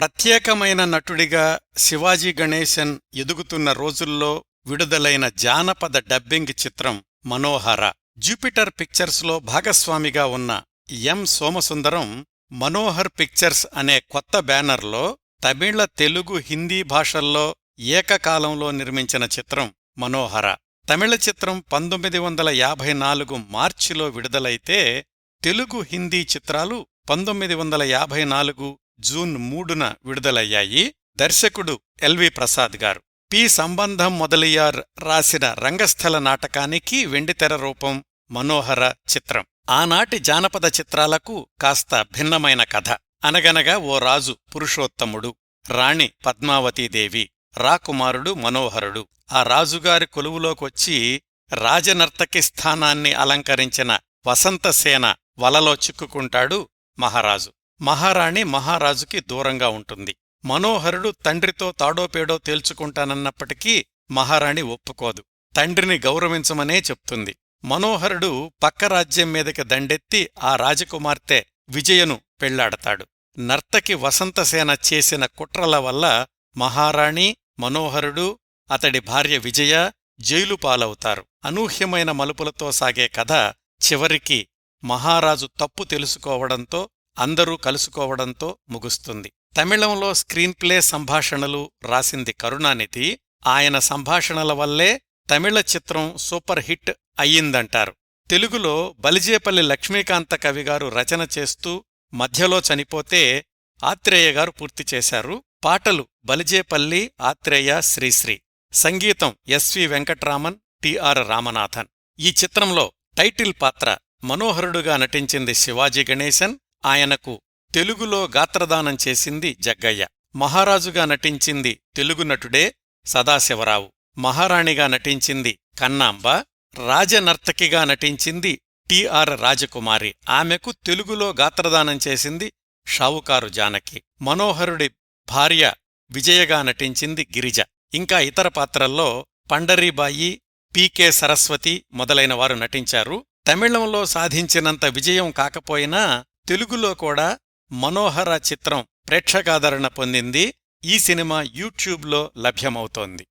ప్రత్యేకమైన నటుడిగా శివాజీ గణేశన్ ఎదుగుతున్న రోజుల్లో విడుదలైన జానపద డబ్బింగ్ చిత్రం మనోహర. జూపిటర్ పిక్చర్స్లో భాగస్వామిగా ఉన్న ఎం. సోమసుందరం మనోహర్ పిక్చర్స్ అనే కొత్త బ్యానర్లో తమిళ తెలుగు హిందీ భాషల్లో ఏకకాలంలో నిర్మించిన చిత్రం మనోహర. తమిళ చిత్రం పంతొమ్మిది వందల యాభై నాలుగు మార్చిలో విడుదలైతే తెలుగు హిందీ చిత్రాలు పంతొమ్మిది వందల యాభై నాలుగు జూన్ మూడున విడుదలయ్యాయి. దర్శకుడు ఎల్వి ప్రసాద్ గారు. పి సంబంధం మొదలియార్ రాసిన రంగస్థల నాటకానికి వెండితెర రూపం మనోహర చిత్రం. ఆనాటి జానపద చిత్రాలకు కాస్త భిన్నమైన కథ. అనగనగా ఓ రాజు పురుషోత్తముడు రాణి పద్మావతీదేవి రాకుమారుడు మనోహరుడు. ఆ రాజుగారి కొలువులోకొచ్చి రాజనర్తకి స్థానాన్ని అలంకరించిన వసంతసేన వలలో చిక్కుకుంటాడు మహారాజు. మహారాణి మహారాజుకి దూరంగా ఉంటుంది. మనోహరుడు తండ్రితో తాడోపేడో తేల్చుకుంటానన్నప్పటికీ మహారాణి ఒప్పుకోదు. తండ్రిని గౌరవించమనే చెప్తుంది. మనోహరుడు పక్క రాజ్యం మీదకి దండెత్తి ఆ రాజకుమార్తె విజయను పెళ్ళాడతాడు. నర్తకి వసంతసేన చేసిన కుట్రల వల్ల మహారాణి మనోహరుడు అతడి భార్య విజయ జైలు పాలవుతారు. అనూహ్యమైన మలుపులతో సాగే కథ చివరికి మహారాజు తప్పు తెలుసుకోవడంతో అందరూ కలుసుకోవడంతో ముగుస్తుంది. తమిళంలో స్క్రీన్ప్లే సంభాషణలు రాసింది కరుణానిధి. ఆయన సంభాషణల వల్లే తమిళ చిత్రం సూపర్ హిట్ అయ్యిందంటారు. తెలుగులో బలిజేపల్లి లక్ష్మీకాంత కవిగారు రచన చేస్తూ మధ్యలో చనిపోతే ఆత్రేయ గారు పూర్తి చేశారు. పాటలు బలిజేపల్లి ఆత్రేయ శ్రీశ్రీ. సంగీతం ఎస్వి వెంకట్రామన్ టిఆర్ రామనాథన్. ఈ చిత్రంలో టైటిల్ పాత్ర మనోహరుడుగా నటించింది శివాజీ గణేశన్ ఆయనకు తెలుగులో గాత్రదానం చేసింది జగ్గయ్య. మహారాజుగా నటించింది తెలుగు నటుడే సదాశివరావు. మహారాణిగా నటించింది కన్నాంబ. రాజనర్తకిగా నటించింది టిఆర్ రాజకుమారి. ఆమెకు తెలుగులో గాత్రదానం చేసింది షావుకారు జానకి. మనోహరుడి భార్య విజయగా నటించింది గిరిజ. ఇంకా ఇతర పాత్రల్లో పండరీబాయి పీకే సరస్వతి మొదలైన వారు నటించారు. తమిళంలో సాధించినంత విజయం కాకపోయినా తెలుగులో కూడా మనోహర చిత్రం ప్రేక్షకాదరణ పొందింది. ఈ సినిమా యూట్యూబ్లో లభ్యమవుతోంది.